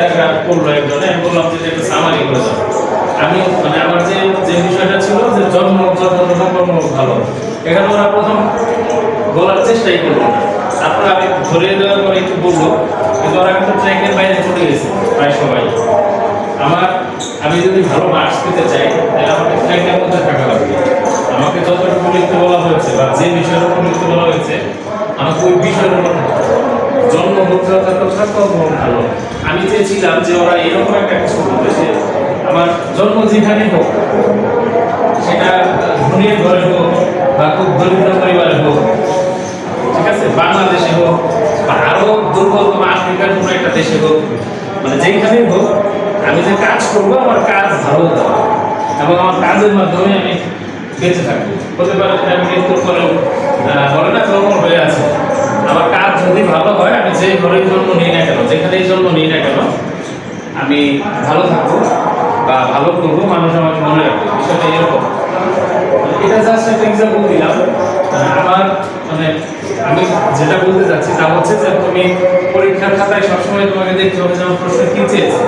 Paragraph করল একজনে, আমি বললাম যে একটা সামারি করে দাও। আমি মানে আমার যে যে বিষয়টা ছিল যে, জন্ম যথাযথ কর্ম ভালো এখানে ওরা প্রথম বলার চেষ্টাই করল না। আমি ধরিয়ে দেওয়ার পরে একটু বলল, কিন্তু ওরা কিন্তু ট্র্যাকের বাইরে চলে গেছে, প্রায় সবাই। আমার, আমি যদি ভালো মার্কস পেতে চাই, তাহলে আমাকে ট্র্যাকের মধ্যে থাকা লাগবে। আমাকে যতটুকু লিখতে বলা হয়েছে বা যে বিষয়ের উপর লিখতে বলা হয়েছে, আমাকে ওই বিষয়ের উপর থাকতে হবে। জন্ম মুদ্রা কথা কর্ম ভালো আমি চেয়েছিলাম যে ওরা এরকম একটা কিছু করবে যে আমার জন্ম যেখানে হোক, সেটা ধনীর ঘরে হোক বা খুব দরিদ্র পরিবারে হোক, ঠিক আছে, বাংলাদেশে হোক বা আরও দুর্বলতম আফ্রিকার কোনো একটা দেশে হোক মানে যেখানেই হোক, আমি যে কাজ করব, আমার কাজ ভালো হবে এবং আমার কাজের মাধ্যমে আমি বেঁচে থাকব হতে পারে আমি মৃত্যুর পরেও বলে না কর্ম হয়ে আছে আমার কাজ যদি ভালো হয় আমি যে ঘরের জন্ম নিই না কেন, যেখানেই জন্ম নিই না কেন, আমি ভালো থাকব বা ভালো করব, মানুষ আমাকে মনে রাখবে। বিষয়টা এরকম। এটা জাস্ট একটা এক্সাম্পল দিলাম। আমার মানে আমি যেটা বলতে চাচ্ছি তা হচ্ছে যে তুমি পরীক্ষার খাতায় সবসময় তোমাকে দেখতে হবে যে আমার প্রশ্ন কি চেয়েছে।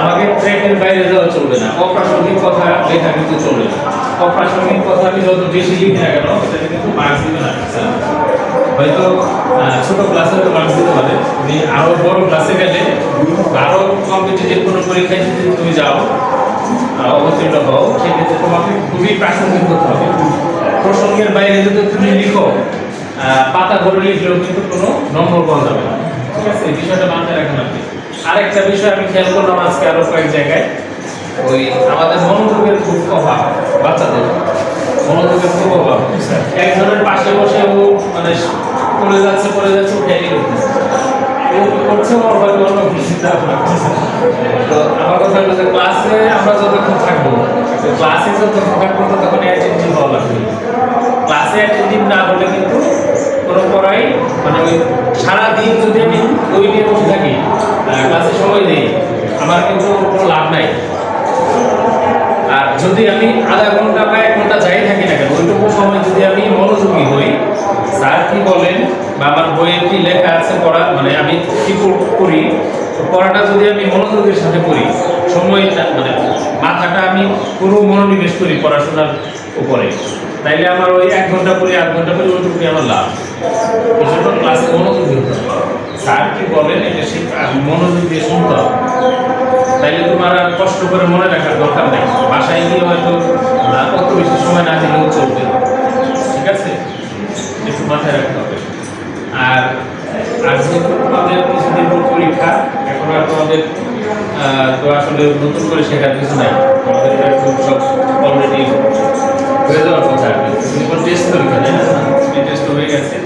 আমাকে ট্র্যাকের বাইরে যাওয়া চলবে না। অপ্রাসঙ্গিক কথা লেখা কিন্তু চলবে না। অপ্রাসঙ্গিক কথা আমি যত বেশি লিখি না কেন, সেটা কিন্তু মার্কস দিবে না। হয়তো ছোট ক্লাসে তো মার্কস দিতে পারে তুমি আরও বড় ক্লাসে গেলে, আরও কম্পিটিটিভ কোনো পরীক্ষায় যদি তুমি যাও অবতীর্ণ হও, সেক্ষেত্রে তোমাকে খুবই প্রাসঙ্গিক করতে হবে। প্রসঙ্গের বাইরে যদি তুমি লিখো পাতা ধরে লিখলেও কিন্তু কোনো নম্বর পাওয়া যাবে না। ঠিক আছে? এই বিষয়টা মাথায় রাখেন আপনি। আরেকটা বিষয় আমি খেয়াল করলাম আজকে আরও কয়েক জায়গায়, ওই আমাদের মনোযোগের খুব অভাব বাচ্চাদের। মনোযোগের খুব অভাব। একজনের পাশে বসে ও মানে পড়ে যাচ্ছে পড়ে যাচ্ছে ও খেয়ালই করতেছে ও কি করছে ওর হয়তো অন্য চিন্তা তো আমার কথা হলো যে ক্লাসে আমরা যতক্ষণ থাকব ক্লাসে যতক্ষণ থাকব ততক্ষণ অ্যাটেন্টিভ হওয়া লাগবে ক্লাসে অ্যাটেন্টিভ না হলে কিন্তু কোনো পড়াই মানে ওই সারাদিন যদি আমি বই নিয়ে বসে থাকি ক্লাসে সময় নেই আমার কিন্তু কোনো লাভ নাই আর যদি আমি আধা ঘণ্টা বা এক ঘণ্টা যাই থাকি না কেন? ওইটুকু সময় যদি আমি মনোযোগী হই, স্যার কি বলেন? বা আমার বইয়ে কি লেখা আছে, পড়া মানে আমি কি করি পড়াটা যদি আমি মনোযোগের সাথে করি সময়টা মানে মাথাটা আমি পুরো মনোনিবেশ করি পড়াশোনার উপরে। তাইলে আমার ওই এক ঘণ্টা পড়ি, আধ ঘণ্টা পড়ি, ওইটুকুই আমার লাভ। এই জন্য ক্লাসে মনোযোগী হতে হবে। স্যার কি বলেন, এটা সে মনোযোগ দিয়ে শুনতে হবে। তাইলে তোমার আর কষ্ট করে মনে রাখার দরকার নেই। বাসায় গিয়ে হয়তো অত বেশি সময় না দিলেও চলবে। ঠিক আছে? একটু মাথায় রাখতে তোমাদের কিছুদিন পর পরীক্ষা এখন আর তোমাদের তো আসলে নতুন করে শেখার কিছু নাই আমাদের সব অলরেডি হয়ে যাওয়ার কথা আর কি টেস্ট পরীক্ষা তাই না টেস্ট হয়ে গেছে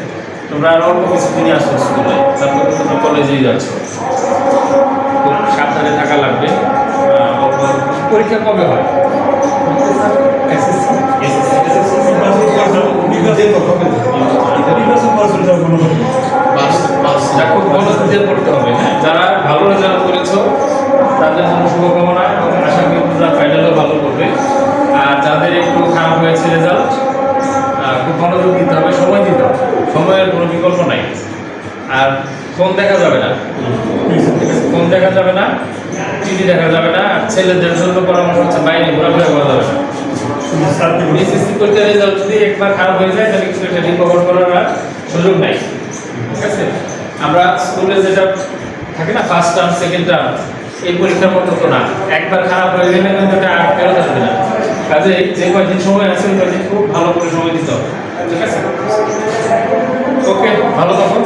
তোমরা আর অল্প কিছুদিনই আসছো স্কুলে তারপর তোমরা কলেজেই যাচ্ছ খুব সাবধানে থাকা লাগবে পরীক্ষা কবে হয় যা খুব মনোযোগ দিয়ে পড়তে হবে। হ্যাঁ যারা ভালো রেজাল্ট করেছ, তাদের জন্য শুভকামনা এবং আশা করি তোমরা ফাইনালও ভালো করবে। আর যাদের একটু খারাপ হয়েছে রেজাল্ট খুব মনোযোগ দিতে হবে, সময় দিতে হবে। সময়ের কোনো বিকল্প নাই। আর ফোন দেখা যাবে না। ফোন দেখা যাবে না টিভি দেখা যাবে না, আর ছেলেদের জন্য পরামর্শ হচ্ছে বাইরে ঘোরাফেরা করা যাবে না। রেজাল্ট যদি একবার খারাপ হয়ে যায়, তাহলে কিন্তু এটা রিকভার করার সুযোগ নাই। ঠিক আছে? আমরা স্কুলে যেটা থাকে না ফার্স্ট টার্ম সেকেন্ড টার্ম এই পরীক্ষার মতো তো না, একবার খারাপ হয়ে গেলে কিন্তু এটা আর ফেরত আসবে না। কাজে যে কয়েকদিন সময় আছে, ওই কয়েকদিন খুব ভালো করে সময় দিতে হবে। ঠিক আছে? ওকে ভালো থাকুন।